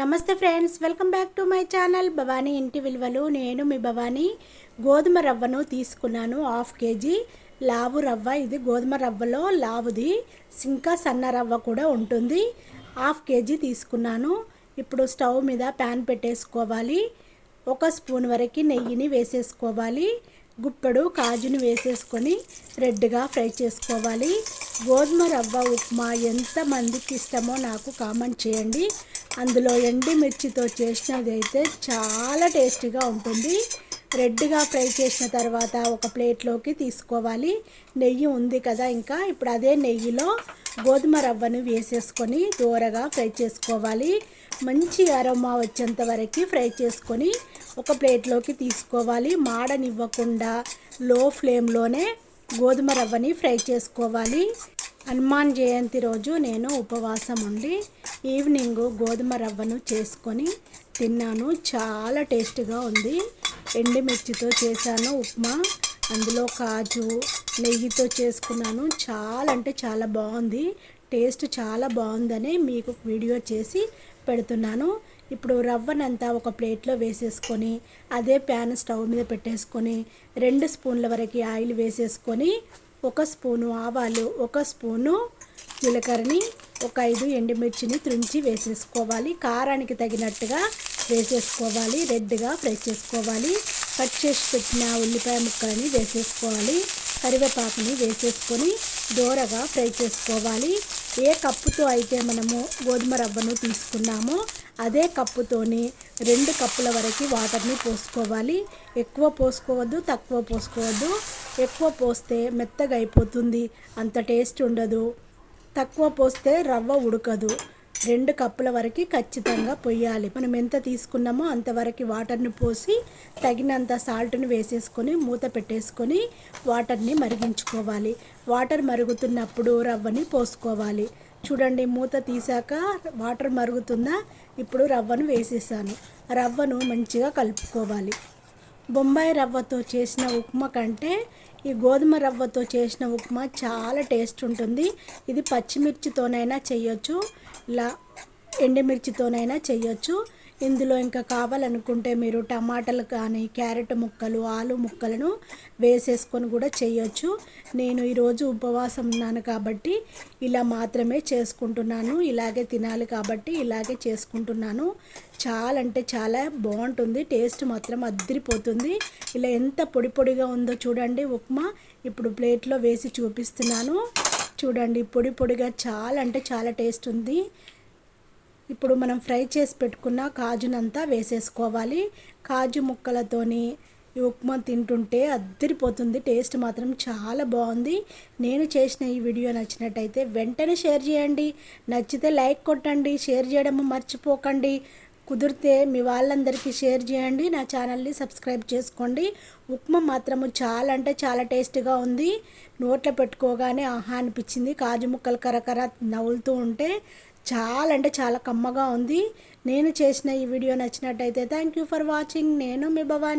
నమస్తే friends welcome back to my channel. Bhavani ఇంటి విలువలు నేను మీ భవానీ. గోధుమ రవ్వను తీసుకున్నాను హాఫ్ కేజీ. లావు రవ్వ ఇది గోధుమ రవ్వలో లావుది. ఇంకా సన్న రవ్వ కూడా ఉంటుంది. హాఫ్ కేజీ తీసుకున్నాను. ఇప్పుడు స్టవ్ మీద ప్యాన్ పెట్టేసుకోవాలి. ఒక స్పూన్ వరకు నెయ్యిని వేసేసుకోవాలి. గుప్పెడు కాజుని వేసేసుకొని రెడ్గా ఫ్రై చేసుకోవాలి. గోధుమ రవ్వ ఉప్మా ఎంతమందికి ఇష్టమో నాకు కామెంట్ చేయండి. అందులో ఎండుమిర్చితో చేసినది అయితే చాలా టేస్టీగా ఉంటుంది. రెడ్గా ఫ్రై చేసిన తర్వాత ఒక ప్లేట్లోకి తీసుకోవాలి. నెయ్యి ఉంది కదా ఇంకా. ఇప్పుడు అదే నెయ్యిలో గోధుమ రవ్వను వేసేసుకొని దూరగా ఫ్రై చేసుకోవాలి. మంచి అరోమా వచ్చేంత వరకు ఫ్రై చేసుకొని ఒక ప్లేట్లోకి తీసుకోవాలి. మాడనివ్వకుండా లో ఫ్లేమ్లోనే గోధుమ రవ్వని ఫ్రై చేసుకోవాలి. హనుమాన్ జయంతి రోజు నేను ఉపవాసం ఉండి ఈవినింగ్ గోధుమ రవ్వను చేసుకొని తిన్నాను. చాలా టేస్ట్గా ఉంది. ఎండుమిర్చితో చేశాను ఉప్మా. అందులో కాజు నెయ్యితో చేసుకున్నాను. చాలా అంటే చాలా బాగుంది. టేస్ట్ చాలా బాగుందని మీకు వీడియో చేసి పెడుతున్నాను. ఇప్పుడు రవ్వనంతా ఒక ప్లేట్లో వేసేసుకొని అదే ప్యాన్ స్టవ్ మీద పెట్టేసుకొని రెండు స్పూన్ల వరకు ఆయిల్ వేసేసుకొని ఒక స్పూను ఆవాలు ఒక స్పూను జీలకర్రని ఒక ఐదు ఎండుమిర్చిని తుంచి వేసేసుకోవాలి. కారానికి తగినట్టుగా వేసేసుకోవాలి. రెడ్గా ఫ్రై చేసుకోవాలి. కట్ చేసి పెట్టిన ఉల్లిపాయ ముక్కలని వేసేసుకోవాలి. కరివేపాకుని వేసేసుకొని దోరగా ఫ్రై చేసుకోవాలి. ఏ కప్పుతో అయితే మనము గోధుమ రవ్వను తీసుకున్నామో అదే కప్పుతోని రెండు కప్పుల వరకు వాటర్ని పోసుకోవాలి. ఎక్కువ పోసుకోవద్దు తక్కువ పోసుకోవద్దు. ఎక్కువ పోస్తే మెత్తగా అయిపోతుంది. అంత టేస్ట్ ఉండదు. తక్కువ పోస్తే రవ్వ ఉడకదు. రెండు కప్పుల వరకు ఖచ్చితంగా పొయ్యాలి. మనం ఎంత తీసుకున్నామో అంతవరకు వాటర్ని పోసి తగినంత సాల్ట్ని వేసేసుకొని మూత పెట్టేసుకొని వాటర్ని మరిగించుకోవాలి. వాటర్ మరుగుతున్నప్పుడు రవ్వని పోసుకోవాలి. చూడండి మూత తీసాక వాటర్ మరుగుతుందా ఇప్పుడు రవ్వను వేసేసాను. రవ్వను మంచిగా కలుపుకోవాలి. బొంబాయి రవ్వతో చేసిన ఉప్మా కంటే ఈ గోధుమ రవ్వతో చేసిన ఉప్మా చాలా టేస్ట్ ఉంటుంది. ఇది పచ్చిమిర్చితోనైనా చేయొచ్చు ఇలా ఎండుమిర్చితోనైనా చేయొచ్చు. ఇందులో ఇంకా కావాలనుకుంటే మీరు టమాటాలు కానీ క్యారెట్ ముక్కలు ఆలు ముక్కలను వేసేసుకొని కూడా చేయొచ్చు. నేను ఈరోజు ఉపవాసం ఉన్నాను కాబట్టి ఇలా మాత్రమే చేసుకుంటున్నాను. ఇలాగే తినాలి కాబట్టి ఇలాగే చేసుకుంటున్నాను. చాలా అంటే చాలా బాగుంటుంది. టేస్ట్ మాత్రం అద్దరిపోతుంది. ఇలా ఎంత పొడి పొడిగా ఉందో చూడండి ఉప్మా. ఇప్పుడు ప్లేట్లో వేసి చూపిస్తున్నాను. చూడండి పొడి పొడిగా చాలా అంటే చాలా టేస్ట్ ఉంది. ఇప్పుడు మనం ఫ్రై చేసి పెట్టుకున్న కాజునంతా వేసేసుకోవాలి. కాజు ముక్కలతోని ఈ ఉప్మా తింటుంటే అద్దరిపోతుంది టేస్ట్ మాత్రం చాలా బాగుంది. నేను చేసిన ఈ వీడియో నచ్చినట్టయితే వెంటనే షేర్ చేయండి. నచ్చితే లైక్ కొట్టండి. షేర్ చేయడం మర్చిపోకండి. కుదిరితే మీ వాళ్ళందరికీ షేర్ చేయండి. నా ఛానల్ని సబ్స్క్రైబ్ చేసుకోండి. ఉప్మా మాత్రము చాలా అంటే చాలా టేస్ట్గా ఉంది. నోట్లో పెట్టుకోగానే ఆహా అనిపించింది. కాజు ముక్కలు కరకర నవ్వులుతూ ఉంటే చాలా అంటే చాలా కమ్మగా ఉంది. నేను చేసిన ఈ వీడియో నచ్చినట్టయితే థ్యాంక్ యూ ఫర్ వాచింగ్ నేను మీ భవానీ.